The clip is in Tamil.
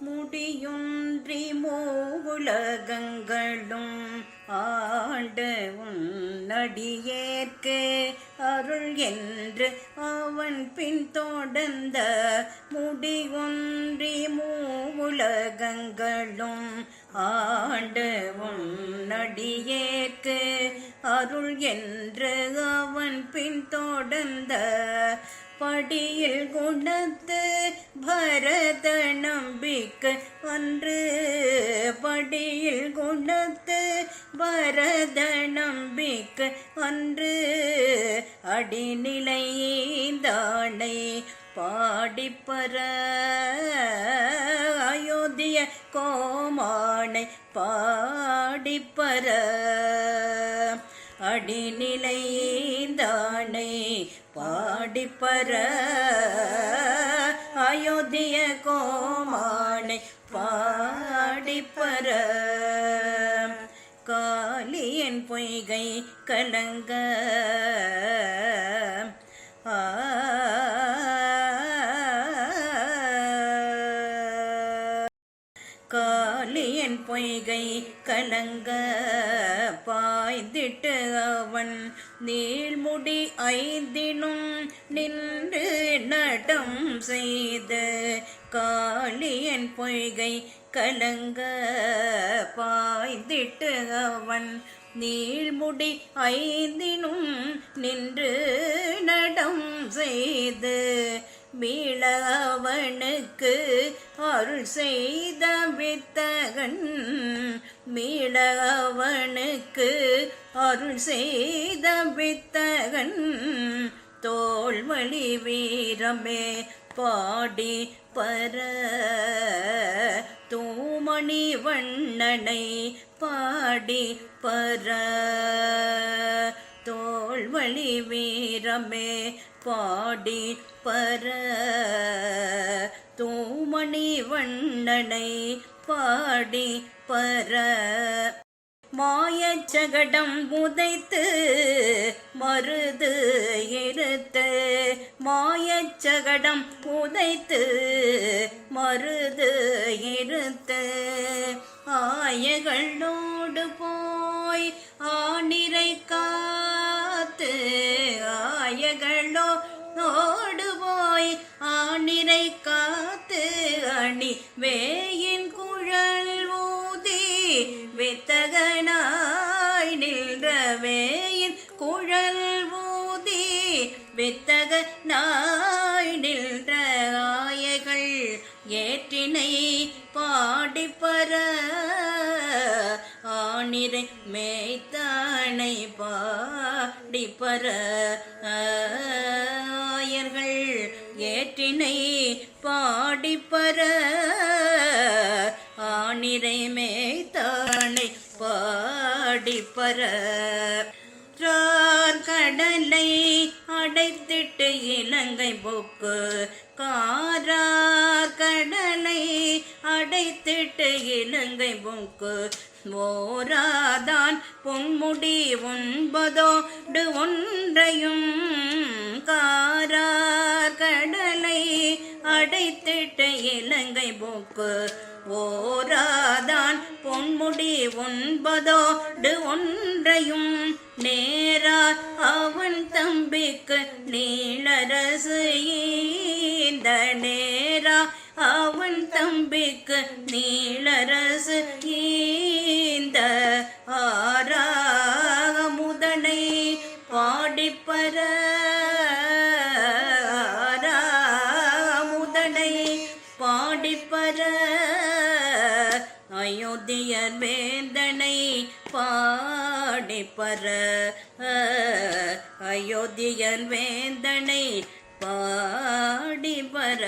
முடியுன்றி மூவுலகங்களும் ஆண்ட உன்னடியேற்கு அருள் என்று அவன் பின் தொடர்ந்த முடியொன்றி மூவுலகங்களும் ஆண்ட உன்னடியேற்கு அருள் என்று அவன் பின் தொடர்ந்த படியில் குணத்து பரத நம்பிக்கை ஒன்று படியில் குணத்து பரத நம்பிக்கை ஒன்று அடிநிலையீந்தானை பாடிப்பற அயோத்திய கோமானை பாடிப்பற அடிநிலையே பர அயோத்திய கோமானை பாடிப்பர காளியன் பொய்கை கலங்க. காளியன் பொய்கை கலங்க பாய்ந்திட்டு அவன் நீள்முடி ஐந்தினும் நின்று நடம் செய்த காளியன் பொய்கை கலங்க பாய்ந்திட்டு அவன் நீள்முடி ஐந்தினும் நின்று நடம் செய்து மீளவனுக்கு அருள் செய்த வித்தகன் மீளவனுக்கு அருள் செய்த வித்தகன். தோல்வழி வீரமே பாடி பர தூமணி வண்ணனை பாடி பர. தோல்வழி வீரமே பாடி பர. தூமணி வண்ணனை பாடி பர. மாயச்சகடம் புதைத்து மருது இருத்து. மாயச்சகடம் புதைத்து மருது இருத்து. ஆயகளோடு போய் ஆனிரைக்கா ஆயகளோ ஓடு போய் ஆணிரை காத்து அணி வேயின் குழல் ஊதி வித்தகனாய் நின்ற வேயின் குழல் ஊதி வித்தகனாய் நின்ற ஆயகள் ஏற்றினை பாடிப்பற ஆணிரை மேய்த்தானை பாடிப்பற ஆனிரை மேய்த்தானை பாடிப்பற ரார் கடலை அடைத்திட்டு இலங்கை போக்கு. காரார் கடலை அடைத்திட்டு இலங்கை போக்கு. ஓராதான் பொன்முடி ஒன்பதோடு ஒன்றையும். காரார் கடலை அடைத்திட்டு இலங்கை போக்கு. ஓராதான் பொன்முடி ஒன்பதோடு ஒன்றையும் நேரா அவன் தம்பிக்கு நீளரசு இந்த நேரா அவன் தம்பிக்கு நீளரசு இந்த ஆறாமுதனை பாடிப்பற ஆறாமுதனை பாடிப்பற அயோத்தியர் வேந்தனை பாடி பர அயோத்தியர் வேந்தனை பாடி பாடிப்பற